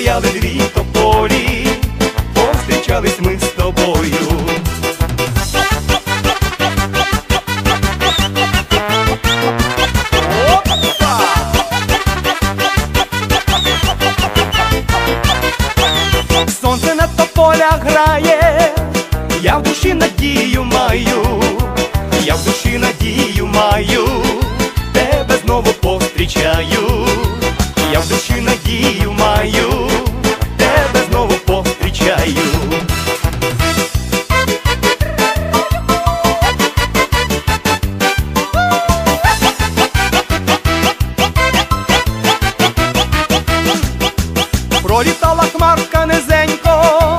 стояли дві тополі, Повстрічались ми з тобою. Сонце на тополях грає, я в душі надію маю, я в душі надію маю, тебе знову пострічаю. Пролітала хмарка низенько,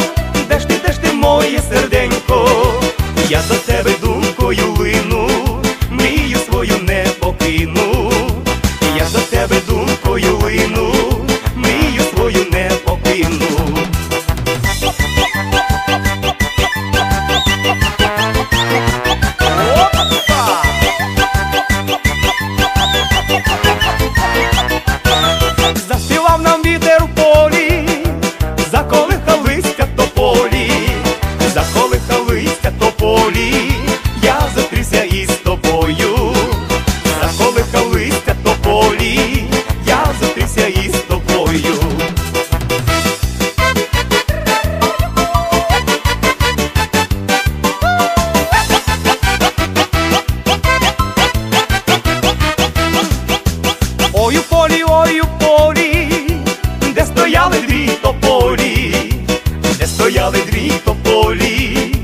де ж ти, де ж ти, моє серденько, я за гуляли дві тополі,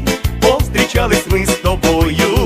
повстрічались ми з тобою.